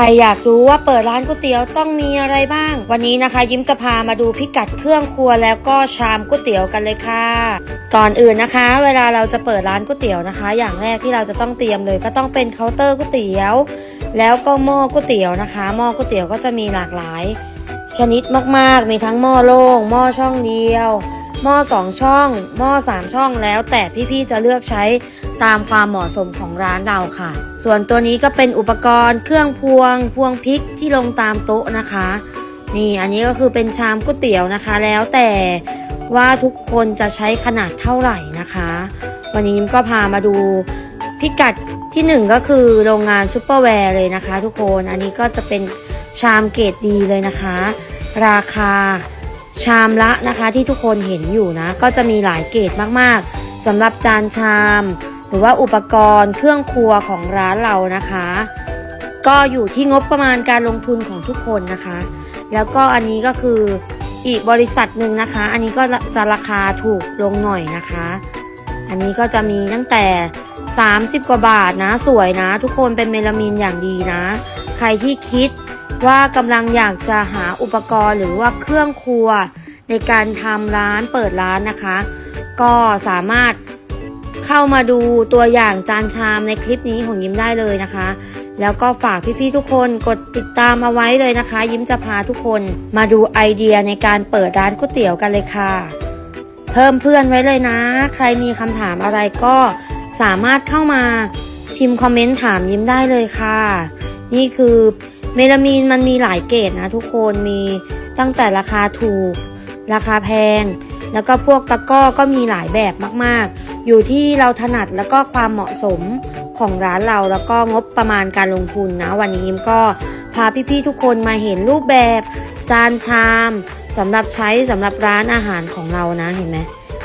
ใครอยากรู้ว่าเปิดร้านก๋วยเตี๋ยวต้องมีอะไรบ้าง วันนี้นะคะ ยิ้มจะพามาดูพิกัดเครื่องครัวแล้วก็ชามก๋วยเตี๋ยวกันเลยค่ะ ก่อนอื่นนะคะ เวลาเราจะเปิดร้านก๋วยเตี๋ยวนะคะ อย่างแรกที่เราจะต้องเตรียมเลย ก็ต้องเป็นเคาน์เตอร์ก๋วยเตี๋ยว แล้วก็หม้อก๋วยเตี๋ยวนะคะหม้อก๋วยเตี๋ยวก็จะมีหลากหลายชนิดมากๆ มีทั้งหม้อโล่งหม้อช่องเดียว หม้อสองช่อง หม้อสามช่องแล้วแต่พี่ๆจะเลือกใช้ตามความเหมาะสมของร้านเราค่ะ ส่วนตัวนี้ก็เป็นอุปกรณ์เครื่องพวง พวงพริกที่ลงตามโต๊ะนะคะ นี่อันนี้ก็คือเป็นชามก๋วยเตี๋ยวนะคะ แล้วแต่ว่าทุกคนจะใช้ขนาดเท่าไหร่นะคะ วันนี้ก็พามาดูพิกัดที่หนึ่งก็คือโรงงานซูเปอร์แวร์เลยนะคะ ทุกคนอันนี้ก็จะเป็นชามเกรดดีเลยนะคะ ราคา ชามละนะคะที่ทุกคนเห็นอยู่นะ ก็จะมีหลายเกรดมากๆสำหรับจานชาม หรือว่าอุปกรณ์เครื่องครัวของร้านเรานะคะ ก็อยู่ที่งบประมาณการลงทุนของทุกคนนะคะ แล้วก็อันนี้ก็คืออีกบริษัทหนึ่งนะคะ อันนี้ก็จะราคาถูกลงหน่อยนะคะ อันนี้ก็จะมีตั้งแต่ 30 กว่าบาทนะ สวยนะ ทุกคนเป็นเมลามีนอย่างดีนะ ใครที่คิด ว่ากำลังอยากจะหาอุปกรณ์หรือว่าเครื่องครัวในการทำร้านเปิดร้านนะคะ ก็สามารถเข้ามาดูตัวอย่างจานชามในคลิปนี้ของยิ้มได้เลยนะคะ แล้วก็ฝากพี่ๆทุกคนกดติดตามเอาไว้เลยนะคะ ยิ้มจะพาทุกคนมาดูไอเดียในการเปิดร้านก๋วยเตี๋ยวกันเลยค่ะ เพิ่มเพื่อนไว้เลยนะ ใครมีคำถามอะไรก็สามารถเข้ามาพิมพ์คอมเมนต์ถามยิ้มได้เลยค่ะ นี่คือ เมลามีนมันมีหลายเกรดนะทุกคนมีตั้งแต่ราคาถูก ราคาแพง แล้วก็พวกตะก้อก็มีหลายแบบมากๆ อยู่ที่เราถนัดแล้วก็ความเหมาะสมของร้านเราแล้วก็งบประมาณการลงทุนนะ วันนี้ยิมก็พาพี่ๆทุกคนมาเห็นรูปแบบ จานชามสำหรับใช้สำหรับร้านอาหารของเรานะเห็นไหม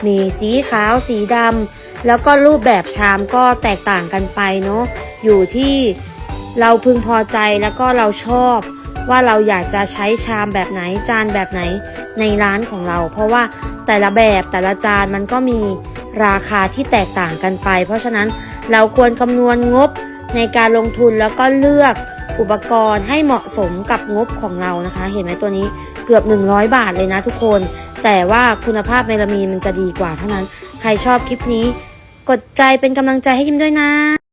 มีสีขาวสีดำแล้วก็รูปแบบชามก็แตกต่างกันไปเนาะอยู่ที่ เราพึงพอใจแล้วก็เราชอบ ว่าเราอยากจะใช้ชามแบบไหนจานแบบไหนในร้านของเรา เพราะว่าแต่ละแบบแต่ละจานมันก็มีราคาที่แตกต่างกันไป เพราะฉะนั้นเราควรคำนวณงบในการลงทุนแล้วก็เลือกอุปกรณ์ให้เหมาะสมกับงบของเรานะคะ เห็นไหมตัวนี้เกือบ 100 บาทเลยนะทุกคน แต่ว่าคุณภาพเมลามีนมันจะดีกว่าเท่านั้น ใครชอบคลิปนี้ กดใจเป็นกำลังใจให้ยิ้มด้วยนะ